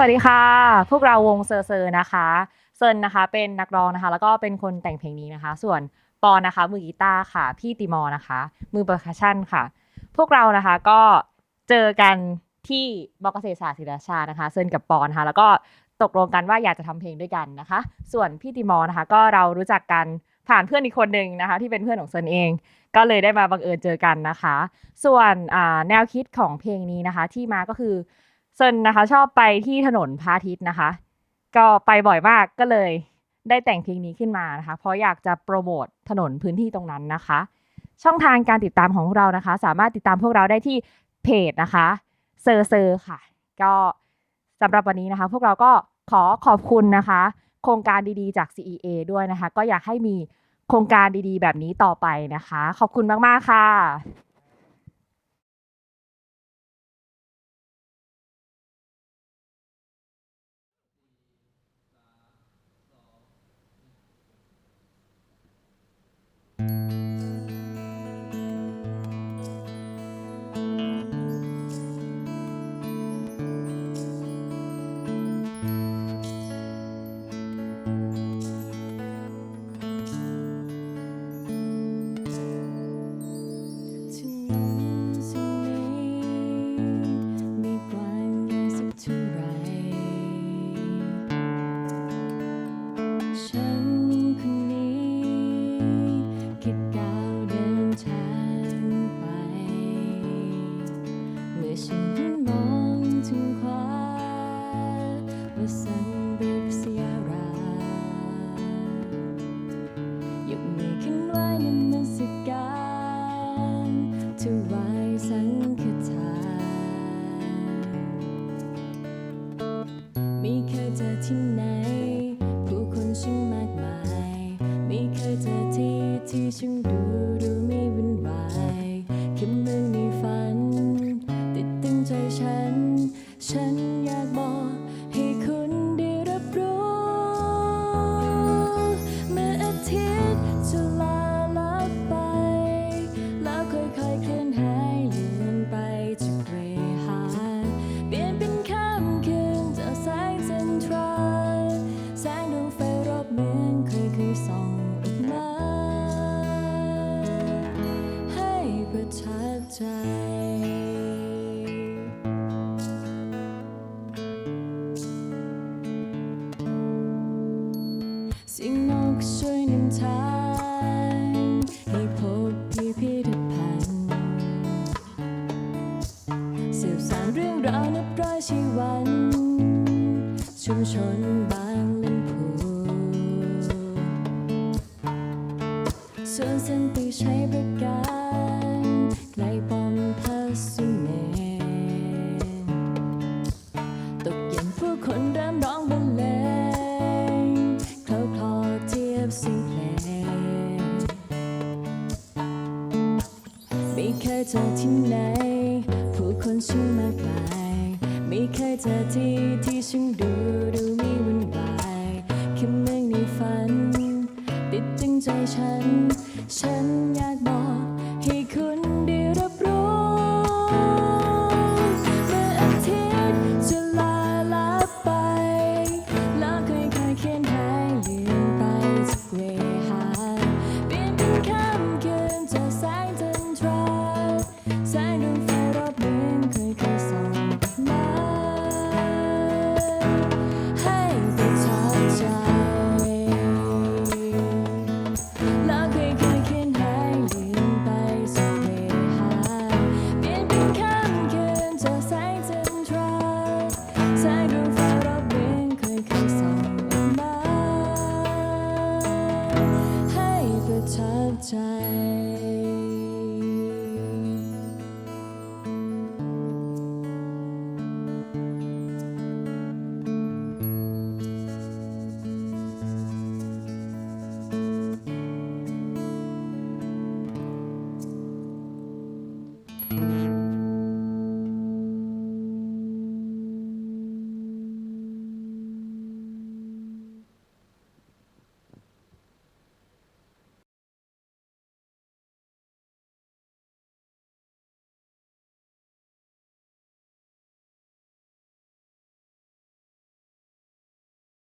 สวัสดีค่ะ พวกเราวงเซอร์เซอร์นะคะเซินนะคะเป็นนักร้องนะคะ แล้วก็เป็นคนแต่งเพลงนี้นะคะ ส่วนปอนนะคะ มือกีตาร์ค่ะ พี่ติมอนะคะ มือเปอร์คัชชั่นค่ะ พวกเรานะคะก็เจอกันที่บกเกษตรศาสตร์ศิลาชานะคะเซินกับปอนนะคะแล้วก็ตกลงกันว่าอยากจะทำเพลงด้วยกันนะคะ ส่วนพี่ติมอนะคะ ก็เรารู้จักกันผ่านเพื่อนอีกคนหนึ่งนะคะ ที่เป็นเพื่อนของเซินเอง ก็เลยได้มาบังเอิญเจอกันนะคะ ส่วนแนวคิดของเพลงนี้นะคะ ที่มาก็คือ เซนนะคะ ชอบไปที่ถนนพระอาทิตย์นะคะ ก็ไปบ่อยมากก็เลยได้แต่งเพลงนี้ขึ้นมานะคะ เพราะอยากจะโปรโมทถนนพื้นที่ตรงนั้นนะคะ ช่องทางการติดตามของพวกเรานะคะ สามารถติดตามพวกเราได้ที่เพจนะคะเซอร์เซอร์ค่ะ ก็สำหรับวันนี้นะคะ พวกเราก็ขอขอบคุณนะคะ โครงการดีๆจาก CEA ด้วยนะคะ ก็อยากให้มีโครงการดีๆ แบบนี้ต่อไปนะคะ ขอบคุณมาก ๆ ค่ะ ที่ที่ช่างดูดูไม่วุ่นวายแค่เมืองในฝัน ติดตึงใจฉัน ฉันอยากบอกให้คุณ สืบสานเรื่องราวนับร้อยชีวัน ชุมชนบางลำพูส่วนเส้นตีใช้ประการไกลปอมพัส ไม่เคยเจอที่ไหน ผู้คนช่างมากมาย ไม่เคยเจอที่ที่ฉันดูดูมีวุ่นวายแค่เมื่องในฝัน ติดจึงใจฉัน ฉันอยาก